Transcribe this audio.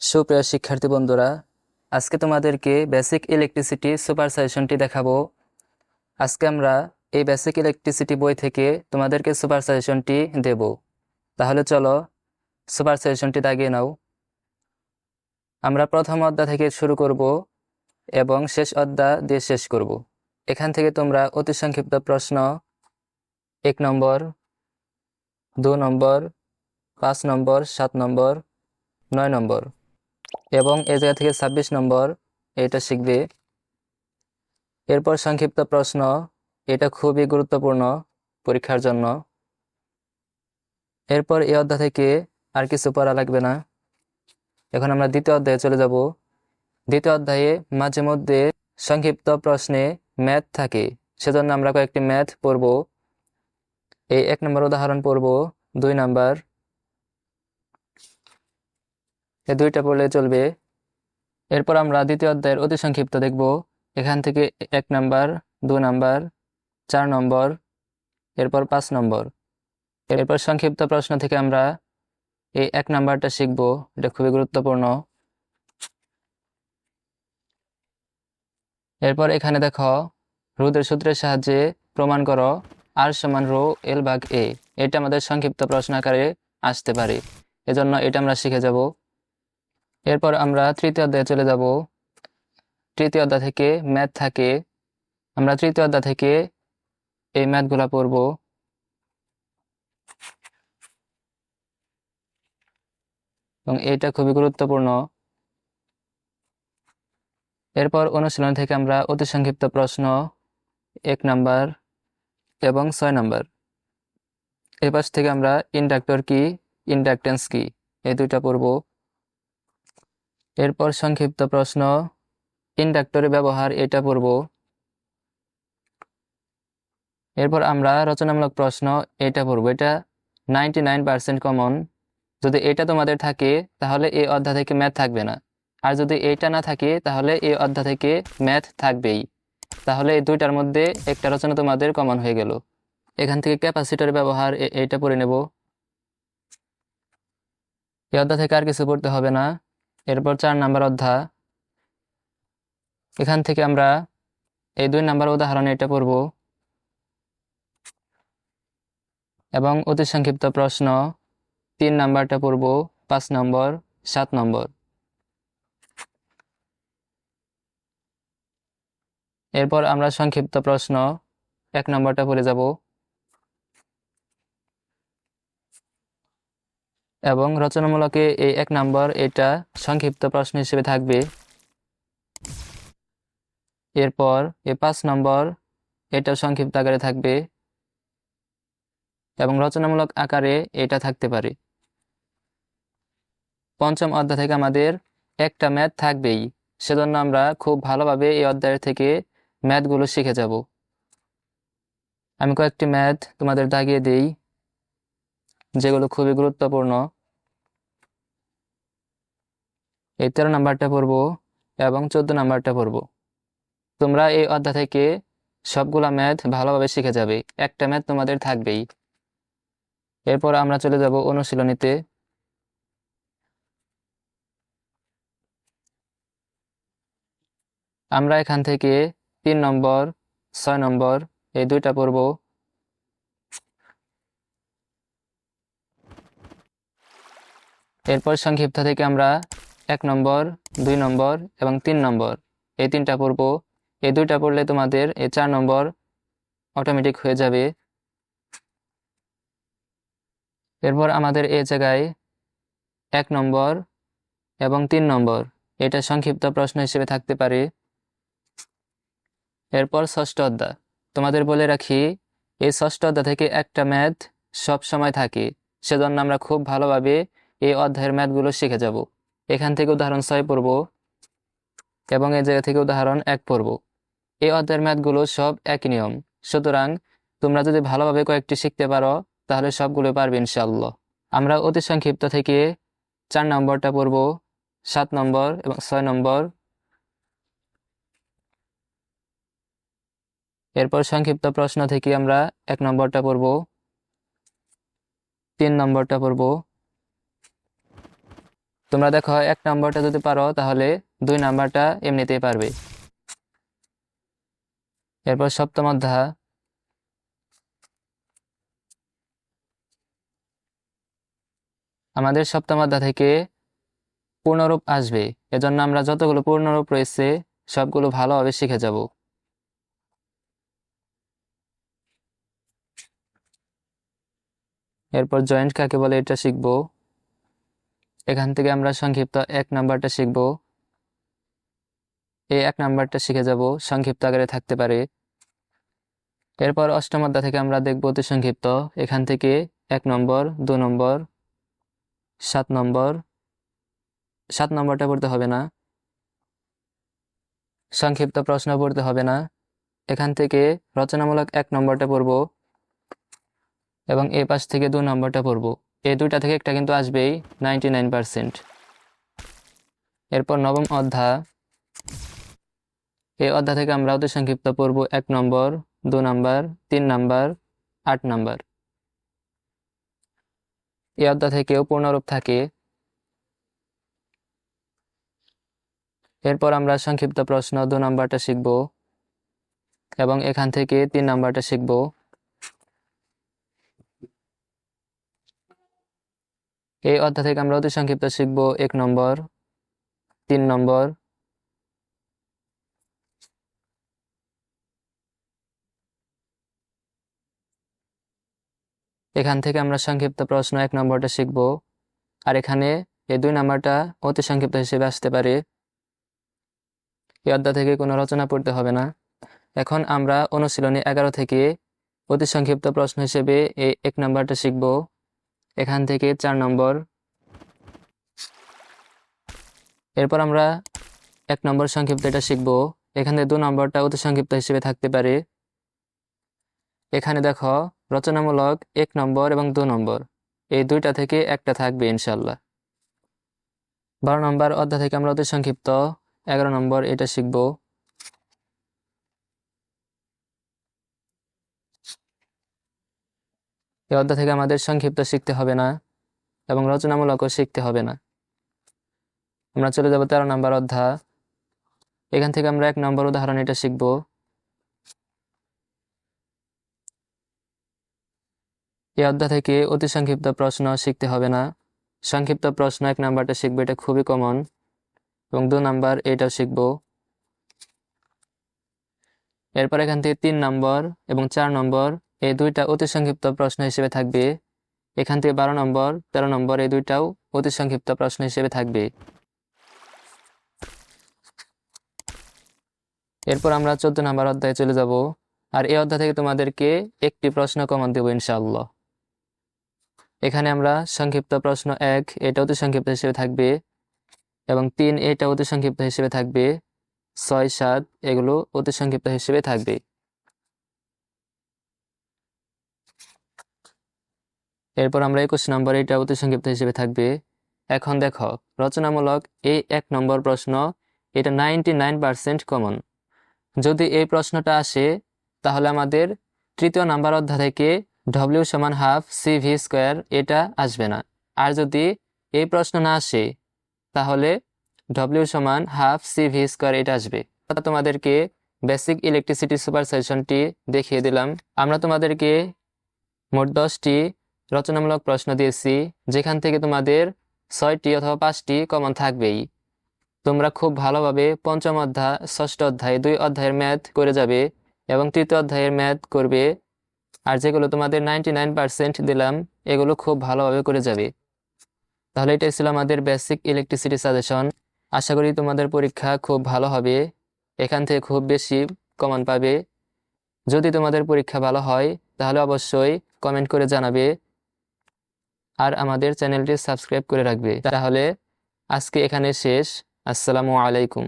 সুপ্রিয় শিক্ষার্থী বন্ধুরা, আজকে তোমাদেরকে বেসিক ইলেকট্রিসিটি সুপার সাজেশনটি দেখাবো। আজকে আমরা এই বেসিক ইলেকট্রিসিটি বই থেকে তোমাদেরকে সুপার সাজেশনটি দেব। তাহলে চলো সুপার সাজেশনটি দাগিয়ে নাও। আমরা প্রথম অধ্যায় থেকে শুরু করব এবং শেষ অধ্যায় দিয়ে শেষ করব। এখান থেকে তোমরা অতি সংক্ষিপ্ত প্রশ্ন, এক নম্বর, দু নম্বর, পাঁচ নম্বর, সাত নম্বর, নয় নম্বর এবং এই জায়গা থেকে ছাব্বিশ নম্বর, এটা শিখবে। এরপর সংক্ষিপ্ত প্রশ্ন, এটা খুবই গুরুত্বপূর্ণ পরীক্ষার জন্য। এরপর এই অধ্যায় থেকে আর কিছু পড়া লাগবে না। এখন আমরা দ্বিতীয় অধ্যায়ে চলে যাব। দ্বিতীয় অধ্যায়ে মাঝে মধ্যে সংক্ষিপ্ত প্রশ্নে ম্যাথ থাকে, সেজন্য আমরা কয়েকটি ম্যাথ পড়ব। এই এক নম্বর উদাহরণ পড়ব, দুই নাম্বার। এই দুইটা পড়লে চলবে। এরপর আমরা দ্বিতীয় অধ্যায়ের অতি সংক্ষিপ্ত দেখব। এখান থেকে এক নাম্বার, দু নাম্বার, চার নম্বর, এরপর পাঁচ নম্বর। এরপর সংক্ষিপ্ত প্রশ্ন থেকে আমরা এই এক নাম্বারটা শিখব। এটা খুবই গুরুত্বপূর্ণ। এরপর এখানে দেখো, রোদের সূত্রের সাহায্যে প্রমাণ করো আর সমান রো এল ভাগ এ। এটা আমাদের সংক্ষিপ্ত প্রশ্ন আকারে আসতে পারে। এজন্য এটা আমরা শিখে যাব। এরপর আমরা তৃতীয় অধ্যায়ে চলে যাব। তৃতীয় অধ্যায় থেকে ম্যাথ থাকে। আমরা তৃতীয় অধ্যায় থেকে এই ম্যাথগুলা পড়ব। এবং এটা খুবই গুরুত্বপূর্ণ। এরপর অনুশীলন থেকে আমরা অতি সংক্ষিপ্ত প্রশ্ন, এক নাম্বার এবং ছয় নাম্বার। পাশ থেকে আমরা ইন্ডাক্টর কি, ইন্ডাকটেন্স কি, এই দুইটা পড়ব। এরপর সংক্ষিপ্ত প্রশ্ন ইন্ডাক্টরের ব্যবহার এটা পড়ব এরপর আমরা রচনামূলক প্রশ্ন, এটা পড়ব এটা নাইনটি নাইন পার্সেন্ট কমন যদি এটা তোমাদের থাকে, তাহলে এই অধ্যায় থেকে ম্যাথ থাকবে না। আর যদি এইটা না থাকে, তাহলে এই অধ্যায় থেকে ম্যাথ থাকবেই। তাহলে এই দুইটার মধ্যে একটা রচনা তোমাদের কমন হয়ে গেল। এখান থেকে ক্যাপাসিটার ব্যবহার এইটা পড়ে নেব। এই অধ্যায় থেকে আর কিছু পড়তে হবে না। এরপর চার নাম্বার অধ্যায়। এখান থেকে আমরা এই দুই নাম্বার উদাহরণে এটা পড়ব। এবং অতি সংক্ষিপ্ত প্রশ্ন, তিন নাম্বারটা পড়ব, পাঁচ নম্বর, সাত নম্বর। এরপর আমরা সংক্ষিপ্ত প্রশ্ন, এক নম্বরটা পড়ে যাব। এবং রচনামূলকে এই এক নম্বর এটা সংক্ষিপ্ত প্রশ্ন হিসেবে থাকবে। এরপর এ পাঁচ নম্বর এটা সংক্ষিপ্ত আকারে থাকবে এবং রচনামূলক আকারে এটা থাকতে পারে। পঞ্চম অধ্যায় থেকে আমাদের একটা ম্যাথ থাকবেই, সেজন্য আমরা খুব ভালোভাবে এই অধ্যায়ের থেকে ম্যাথগুলো শিখে যাব। আমি কয়েকটি ম্যাথ তোমাদের দাগিয়ে দেই, যেগুলো খুবই গুরুত্বপূর্ণ। এই তেরো নাম্বারটা পড়ব এবং চোদ্দ নাম্বারটা পড়ব। তোমরা এই অধ্যায় থেকে সবগুলা ম্যাথ ভালোভাবে শিখে যাবে। একটা ম্যাথ তোমাদের থাকবেই। এরপর আমরা চলে যাব অনুশীলনীতে। আমরা এখান থেকে তিন নম্বর, ছয় নম্বর, এই দুইটা পড়ব। এরপর সংক্ষিপ্ত থেকে আমরা এক নম্বর, দুই নম্বর এবং তিন নম্বর। এই তিনটা পড়ব। এই দুইটা পড়লে তোমাদের এই চার নম্বর অটোমেটিক হয়ে যাবে। এরপর আমাদের এ জায়গায় এক নম্বর এবং তিন নম্বর। এটা সংক্ষিপ্ত প্রশ্ন হিসেবে থাকতে পারে। এরপর ষষ্ঠ অধ্যা তোমাদের বলে রাখি, এই ষষ্ঠ অধ্যায় থেকে একটা ম্যাথ সব সময় থাকে। সেজন্য আমরা খুব ভালোভাবে এই অধ্যায়ের ম্যাথগুলো শিখে যাব। এখান থেকে উদাহরণ ছয় পড়ব এবং এই জায়গা থেকে উদাহরণ এক পড়ব। এই অধ্যায়ের ম্যাথগুলো সব একই নিয়ম। সুতরাং তোমরা যদি ভালোভাবে কয়েকটি শিখতে পারো, তাহলে সবগুলো পারবে ইনশাআল্লাহ। আমরা অতি সংক্ষিপ্ত থেকে চার নম্বরটা পড়ব, সাত নম্বর এবং ছয় নম্বর। এরপর সংক্ষিপ্ত প্রশ্ন থেকে আমরা এক নম্বরটা পড়ব, তিন নম্বরটা পড়ব। তোমরা দেখো, এক নাম্বারটা যদি পারো, তাহলে দুই নাম্বারটা এমনিতেই পারবে। এরপর সপ্তম অধ্যায়। আমাদের সপ্তম অধ্যায় থেকে পূর্ণরূপ আসবে। এজন্য আমরা যতগুলো পূর্ণরূপ রয়েছে, সবগুলো ভালোভাবে শিখে যাব। এরপর জয়েন্ট কাকে বলে এটা শিখব। এখান থেকে আমরা সংক্ষিপ্ত এক নাম্বারটা শিখব। এই এক নাম্বারটা শিখে যাব, সংক্ষিপ্ত আকারে থাকতে পারে। এরপর অষ্টম অধ্যায় থেকে আমরা দেখব অতি সংক্ষিপ্ত। এখান থেকে এক নম্বর, দু নম্বর, সাত নম্বর। সাত নম্বরটা পড়তে হবে না। সংক্ষিপ্ত প্রশ্ন পড়তে হবে না। এখান থেকে রচনামূলক এক নম্বরটা পড়ব এবং এ পাশ থেকে দু নম্বরটা পড়ব। এই দুইটা থেকে একটা কিন্তু আসবেই নাইনটি নাইন পারসেন্ট এরপর নবম অধ্যায়। এই অধ্যায় থেকে আমরা অতি সংক্ষিপ্ত পড়ব এক নম্বর, দু নম্বর, তিন নম্বর, আট নম্বর। এই অধ্যায় থেকেও পূর্ণরূপ থাকে। এরপর আমরা সংক্ষিপ্ত প্রশ্ন দু নম্বরটা শিখব এবং এখান থেকে তিন নম্বরটা শিখব। এই অধ্যায় থেকে আমরা অতি সংক্ষিপ্ত শিখব এক নম্বর, তিন নম্বর। এখান থেকে আমরা সংক্ষিপ্ত প্রশ্ন এক নম্বরটা শিখব। আর এখানে এই দুই নাম্বারটা অতি সংক্ষিপ্ত হিসেবে আসতে পারে। এই অধ্যায় থেকে কোনো রচনা পড়তে হবে না। এখন আমরা অনুশীলনী এগারো থেকে অতি সংক্ষিপ্ত প্রশ্ন হিসেবে এই এক নাম্বারটা শিখব। এখান থেকে চার নম্বর। এরপর আমরা এক নম্বর সংক্ষিপ্ত এটা শিখব। এখানে দু নম্বরটা অতি সংক্ষিপ্ত হিসেবে থাকতে পারে। এখানে দেখো, রচনামূলক এক নম্বর এবং দু নম্বর। এই দুইটা থেকে একটা থাকবে ইনশাল্লাহ। বারো নম্বর অধ্যায় থেকে আমরা অতি সংক্ষিপ্ত। এগারো নম্বর এটা শিখব। এই অধ্যায় থেকে আমাদের সংক্ষিপ্ত শিখতে হবে না এবং রচনামূলকও শিখতে হবে না। আমরা চলে যাব তেরো নম্বর অধ্যায়। এখান থেকে আমরা এক নম্বর উদাহরণ এটা শিখব। এই অধ্যায় থেকে অতি সংক্ষিপ্ত প্রশ্ন শিখতে হবে না। সংক্ষিপ্ত প্রশ্ন এক নাম্বারটা শিখবে, এটা খুবই কমন এবং দু নাম্বার এটাও শিখব। এরপর এখান থেকে তিন নম্বর এবং চার নম্বর এই দুইটা অতি সংক্ষিপ্ত প্রশ্ন হিসেবে থাকবে। এখান থেকে বারো নম্বর, তেরো নম্বর, এই দুইটাও অতি সংক্ষিপ্ত প্রশ্ন হিসেবে থাকবে। এরপর আমরা চোদ্দ নম্বর অধ্যায়ে চলে যাব। আর এই অধ্যায় থেকে তোমাদেরকে একটি প্রশ্ন কমন দেবো ইনশাআল্লাহ। এখানে আমরা সংক্ষিপ্ত প্রশ্ন এক, এটা অতি সংক্ষিপ্ত হিসেবে থাকবে এবং তিন, এটা অতি সংক্ষিপ্ত হিসেবে থাকবে। ছয়, সাত, এগুলো অতি সংক্ষিপ্ত হিসেবে থাকবে। এরপর আমরা একুশ নম্বর এটা অতি সংক্ষিপ্ত হিসেবে থাকবে। এখন দেখো, রচনামূলক এই এক নম্বর প্রশ্ন, এটা নাইনটি নাইন পার্সেন্ট কমন যদি এই প্রশ্নটা আসে, তাহলে আমাদের তৃতীয় নাম্বার অধ্যায় থেকে ডব্লিউ সমান হাফ সি ভি স্কোয়ার এটা আসবে না। আর যদি এই প্রশ্ন না আসে, তাহলে ডব্লিউ সমান হাফ সি ভি স্কোয়ার এটা আসবে। তোমাদেরকে বেসিক ইলেকট্রিসিটি সুপার সেশনটি দেখিয়ে দিলাম। আমরা তোমাদেরকে মোট দশটি রচনামূলক প্রশ্ন দিয়েছি, যেখান থেকে তোমাদের ছয়টি অথবা পাঁচটি কমন থাকবেই। তোমরা খুব ভালোভাবে পঞ্চম অধ্যায়, ষষ্ঠ অধ্যায়, দুই অধ্যায়ের ম্যাথ করে যাবে এবং তৃতীয় অধ্যায়ের ম্যাথ করবে। আর যেগুলো তোমাদের নাইনটি নাইন পার্সেন্ট দিলাম, এগুলো খুব ভালোভাবে করে যাবে। তাহলে এটাই ছিল আমাদের বেসিক ইলেকট্রিসিটি সাজেশন আশা করি তোমাদের পরীক্ষা খুব ভালো হবে, এখান থেকে খুব বেশি কমন পাবে। যদি তোমাদের পরীক্ষা ভালো হয়, তাহলে অবশ্যই কমেন্ট করে জানাবে। আর আমাদের চ্যানেলটি সাবস্ক্রাইব করে রাখবে। তাহলে আজকে এখানে শেষ। আসসালামু আলাইকুম।